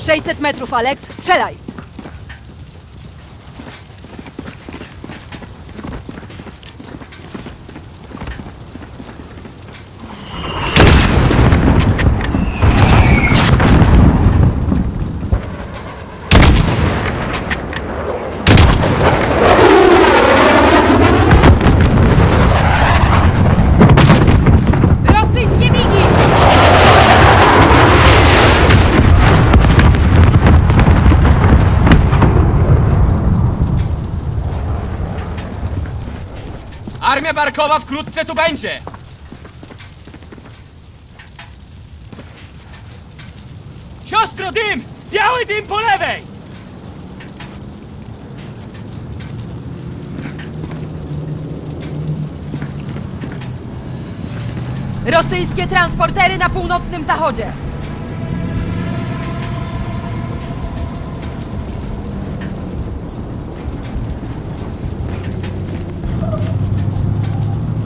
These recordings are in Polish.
600 metrów, Alex. Strzelaj! Barkowa wkrótce tu będzie! Siostro, dym! Biały dym po lewej! Rosyjskie transportery na północnym zachodzie!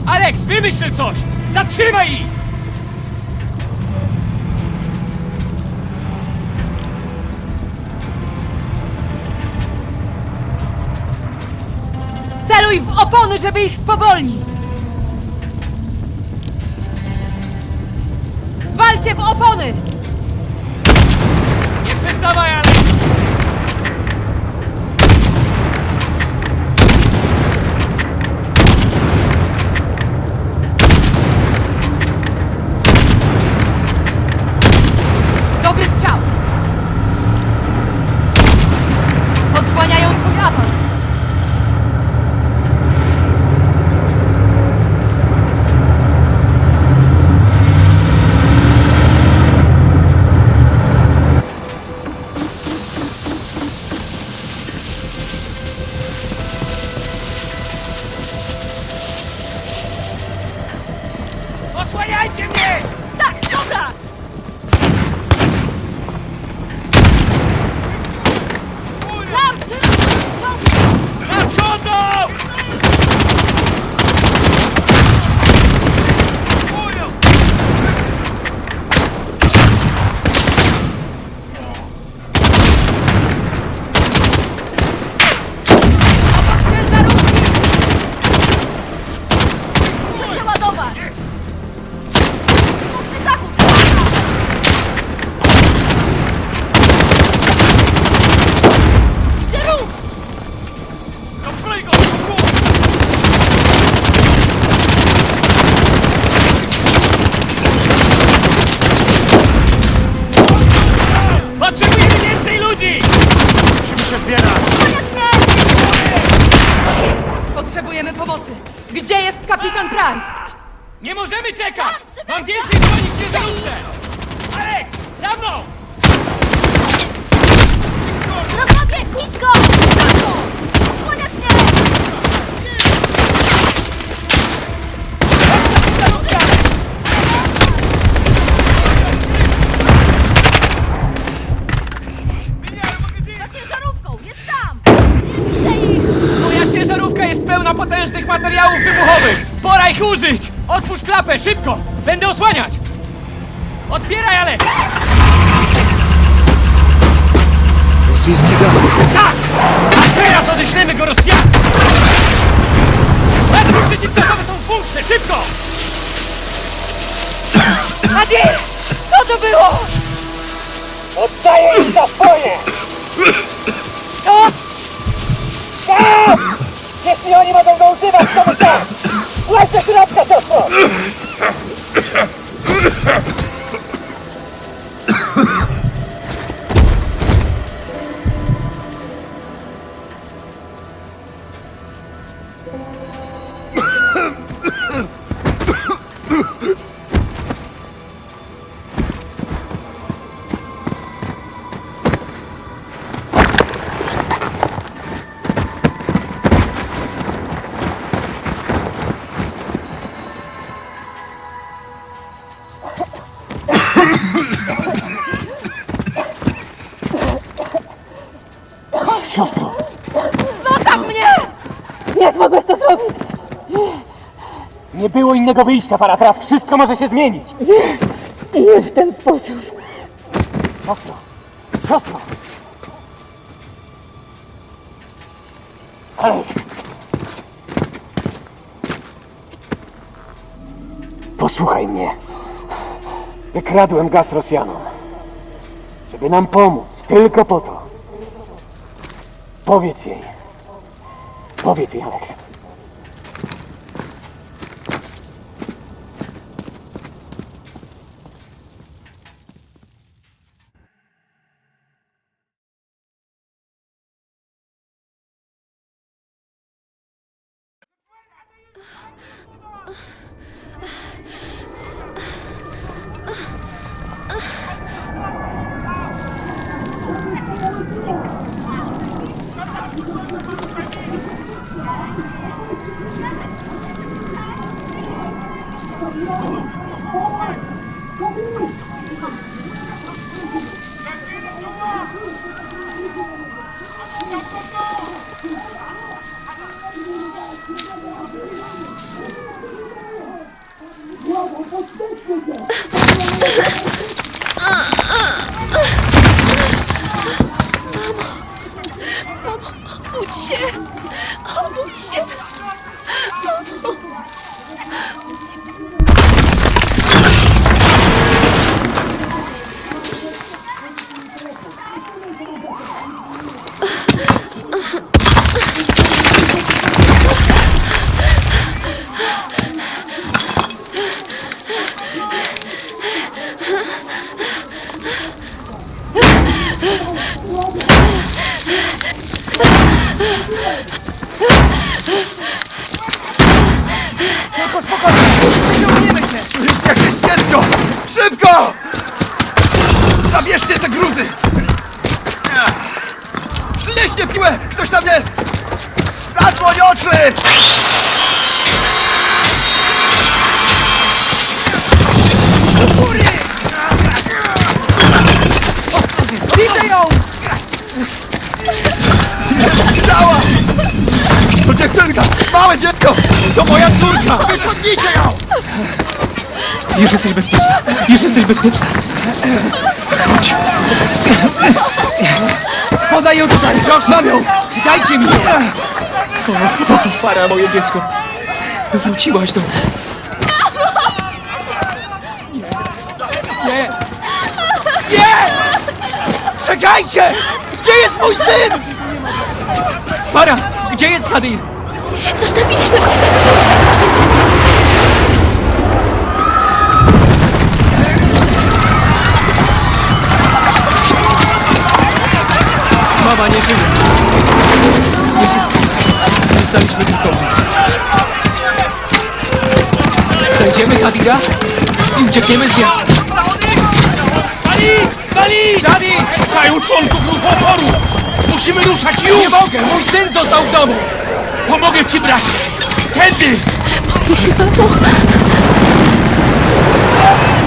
Alex, wymyśl coś! Zatrzymaj ich! Celuj w opony, żeby ich spowolnić! Walcie w opony! Nie przestawaj, Alex! Gdzie jest kapitan Price? Nie możemy czekać! Mam więcej broni w ciężarówce! Alex, za mną! Wrogowie, blisko! Materiałów wybuchowych! Pora ich użyć! Otwórz klapę, szybko! Będę osłaniać! Otwieraj, Alex! Rosyjski gaz! Tak! A teraz odeślemy go Rosjanom! Ładnie przeciwgazowe są w bunkrze, szybko! Adi! Co to było? Oddaję im za swoje! Co? Tak! Jeśli oni mogą go używać, to my tak! Właśnie do środka, siostro! Siostro! Było innego wyjścia, Fara. Teraz wszystko może się zmienić. Nie w ten sposób. Siostro, Siostro! Alex! Posłuchaj mnie. Wykradłem gaz Rosjanom. Żeby nam pomóc. Tylko po to. Powiedz jej. Powiedz jej, Alex. Obudź się! Obudź się! Jakieś Zabierzcie te gruzy! Przynieście piłę! Ktoś tam jest! Zasłoń oczy! Widzę ją! Cała! To dziewczynka! Małe dziecko! To moja córka! Wyciągnijcie ją! Już jesteś bezpieczna. Już jesteś bezpieczna. Chodź. Podaj ją tutaj. Wciąż mam ją. Dajcie mi Fara, moje dziecko. Wróciłaś do mnie. Nie. Nie. Nie! Czekajcie! Gdzie jest mój syn? Fara, gdzie jest Hadir? Zostawiliśmy go! Mama nie żyje. Nie żyje. Zostaliśmy tylko my. Znajdziemy Hadira i uciekniemy z miasta. Bali! Bali! Szukają członków ruchu oporu! Musimy ruszać już! Nie mogę! Mój syn został w domu! Pomogę ci, bracie! Tędy! Boję się, papo!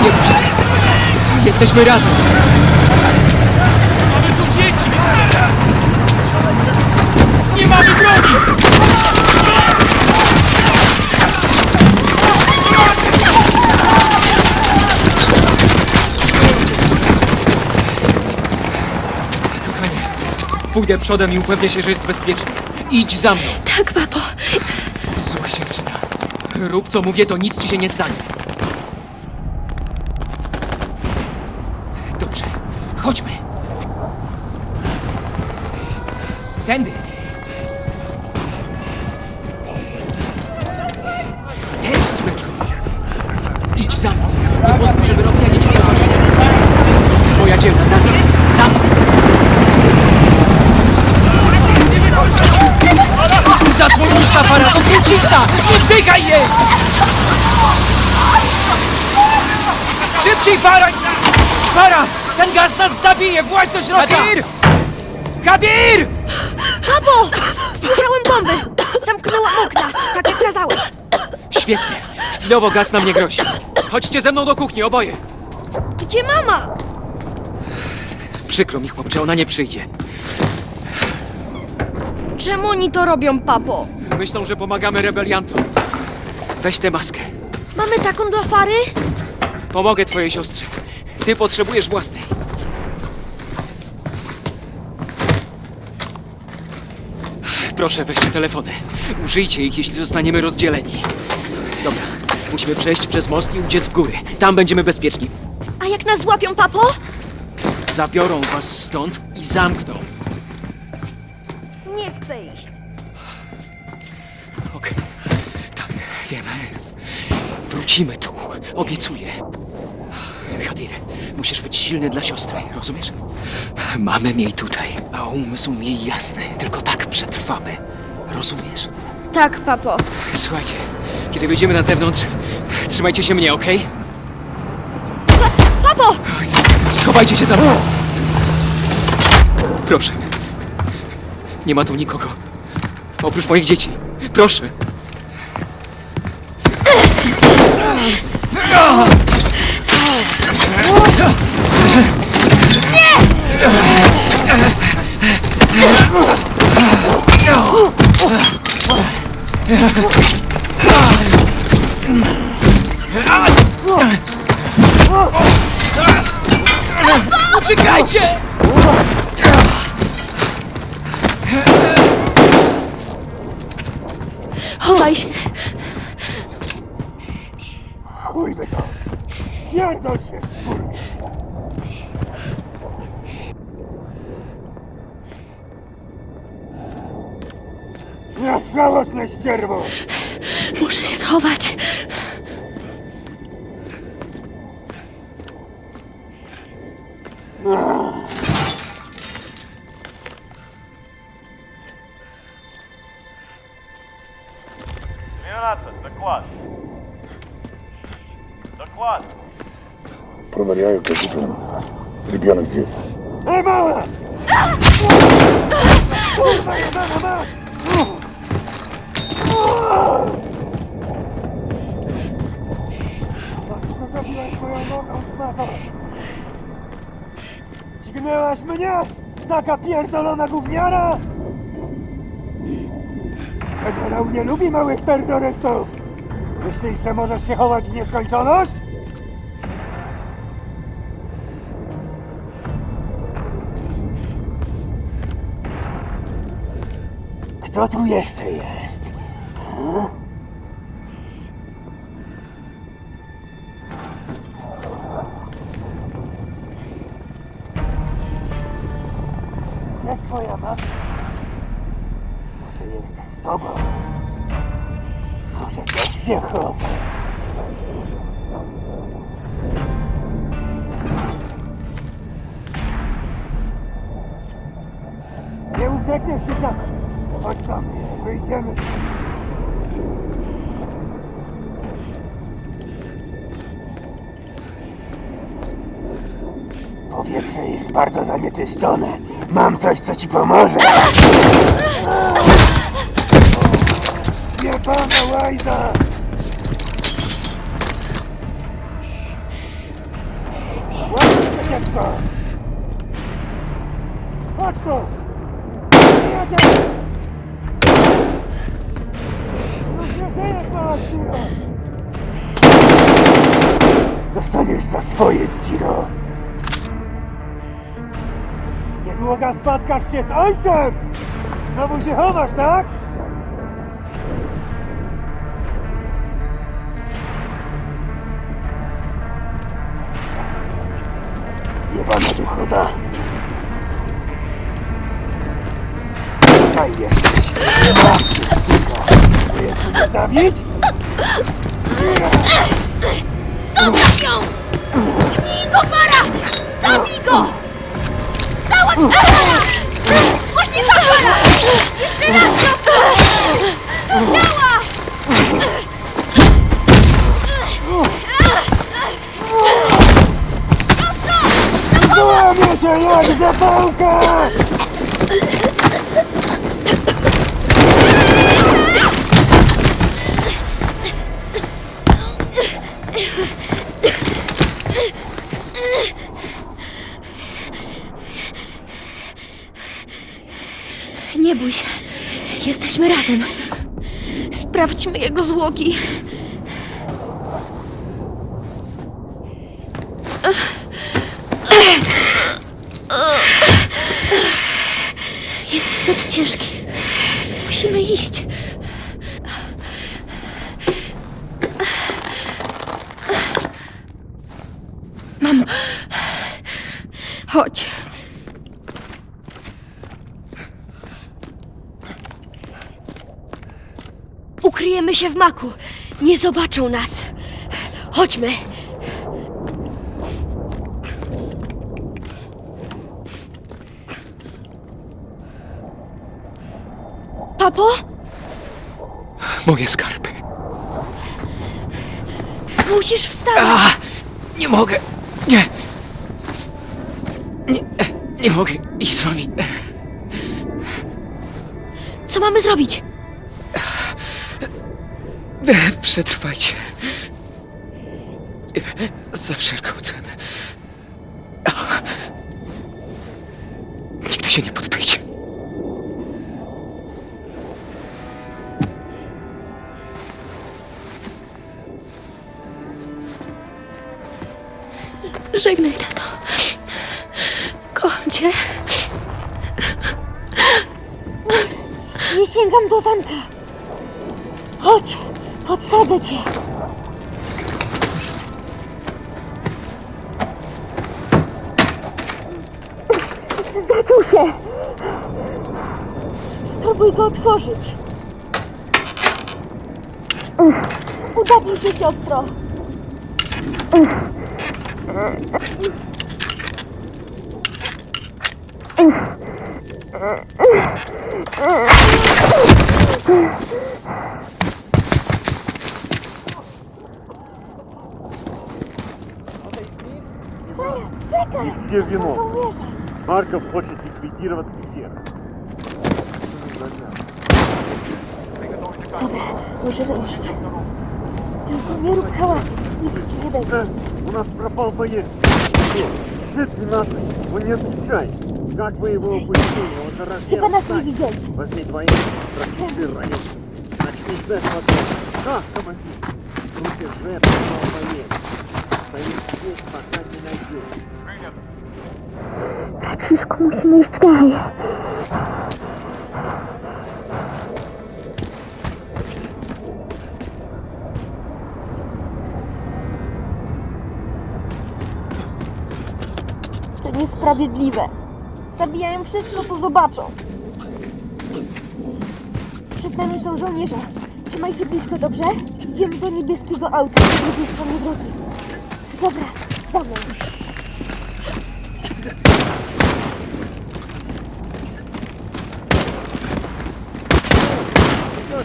Nie wszystko. Jesteśmy razem. Mamy tu dzieci! Nie mamy broni! Pójdę przodem i upewnię się, że jest bezpiecznie. Idź za mną. Tak, papo! Zła się przyda. Rób co mówię, to nic ci się nie stanie. Dobrze. Chodźmy. Tędy, Nie pozwól, żeby Rosjanie cię zauważyli. Moja dzielna, dalej. Za mną. Zasłoń usta, Fara, to trucizna! Nie wdychaj jej! Szybciej, Fara! Fara! Ten gaz nas zabije! Właź do środka! Kadir! Kadir! Papo! Słyszałem bomby! Zamknęłam okna, tak jak kazałeś. Świetnie. Chwilowo gaz nam nie grozi. Chodźcie ze mną do kuchni, oboje! Gdzie mama? Przykro mi, chłopcze, ona nie przyjdzie. Czemu oni to robią, papo? Myślą, że pomagamy rebeliantom. Weź tę maskę. Mamy taką dla Fary? Pomogę twojej siostrze. Ty potrzebujesz własnej. Proszę, weźcie telefony. Użyjcie ich, jeśli zostaniemy rozdzieleni. Dobra, musimy przejść przez most i uciec w góry. Tam będziemy bezpieczni. A jak nas złapią, papo? Zabiorą was stąd i zamkną. Nie chcę iść. Okej. Tak, wiem. Wrócimy tu. Obiecuję. Hadir, musisz być silny dla siostry, rozumiesz? Mamy jej tutaj, a umysł jej jasny. Tylko tak przetrwamy. Rozumiesz? Tak, papo. Słuchajcie, kiedy wyjdziemy na zewnątrz, trzymajcie się mnie, okej? Papo! Schowajcie się za mną! Proszę. Nie ma tu nikogo. Oprócz moich dzieci. Proszę. Uciekajcie! Chowaj się. Chujmy to! Pierdol się, skurwy! Ja żałosne ścierwo! Muszę się schować. Граната, доклад. Доклад. Проверяю компьютер. Ребенок здесь. Ej, mała! Taka pierdolona gówniara? Generał nie lubi małych terrorystów! Myślisz, że możesz się chować w nieskończoność? Kto tu jeszcze jest? Jak twoja matka? Może jest z tobą? Może też się chowa? Nie uciekniesz, dzieciak! Chodź tam, wyjdziemy. Powietrze jest bardzo zanieczyszczone. Mam coś, co ci pomoże. spotkasz się z ojcem! Znowu się chowasz, tak? Jebana tu chuda! Tutaj jesteś! Chcesz mnie zabić? Zostaw ją! Pchnij go, Fara! Zabij go! Załatw Fara! Tak, Fara! Jeszcze raz, dziecko! Do ciała! Złamię cię jak zapałkę! Razem. Sprawdźmy jego zwłoki. Jest zbyt ciężki. Musimy iść. Mam. Chodź. Ukryjemy się w maku. Nie zobaczą nas. Chodźmy. Papo? Moje skarby. Musisz wstać. A, nie mogę. Nie. Nie, nie mogę iść z wami. Co mamy zrobić? Przetrwajcie. Za wszelką cenę. Nigdy się nie poddajcie. Żegnaj, tato. Kocham cię. Nie sięgam do zamka. Chodź, podsadzę cię. Zaciął się. Spróbuj go otworzyć. Uda ci się, siostro. Все виновны. Марков хочет ликвидировать всех. Możemy iść. Tylko nie rób hałasu. Nic ci nie. Да, у нас пропал боец. Ш-12, вы не отвечай. Как вы его упустили? Он же раздел nas nie widzieli. Возьми двоих, прочисти район. Начни с этого. Да, командир. Руки Ж пропал боец. Стоит здесь, пока не Tak musimy iść dalej. To niesprawiedliwe. Zabijają wszystko, co zobaczą. Przed nami są żołnierze. Trzymaj się blisko, dobrze? Idziemy do niebieskiego auta z drugiej strony drogi. Dobra, za mną.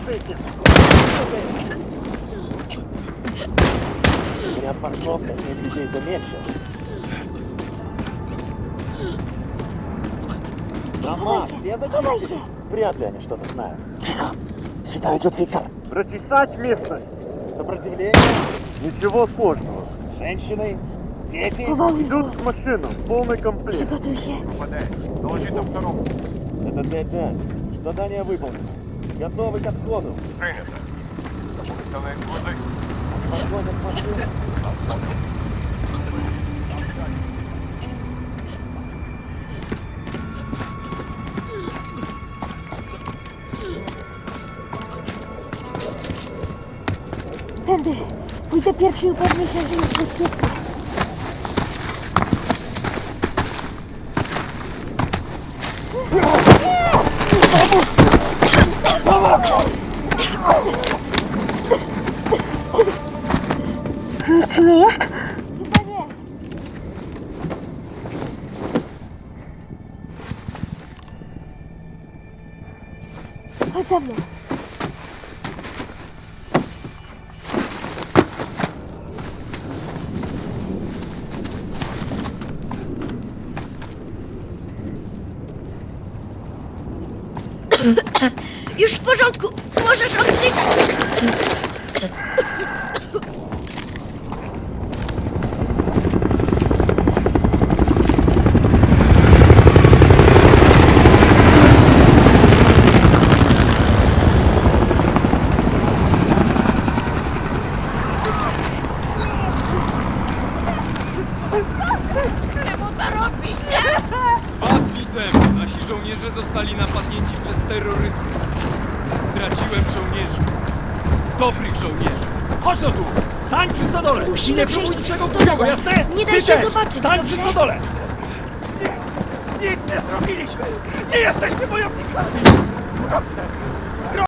Слушайте. Говорят, парковка нет людей заметил. Дома, все зачистили? Вряд ли они что-то знают. Сюда идет Виктор. Прочесать местность. Сопротивление? Ничего сложного. Женщины, дети Chowamy идут к машинам. Полный комплект. Przygotuj się. Это Д-5. Задание выполнено. Готовы к отходу. Принято. Подходят машины. Tędy. Pójdę pierwszy i upewnię się, że jest bezpiecznie. Musimy nie przejść głupio, jasne? Nie daj Ty się też. zobaczyć, Stań dobrze? przy stodole! Nic nie zrobiliśmy! Nie jesteśmy wojownikami! Proszę,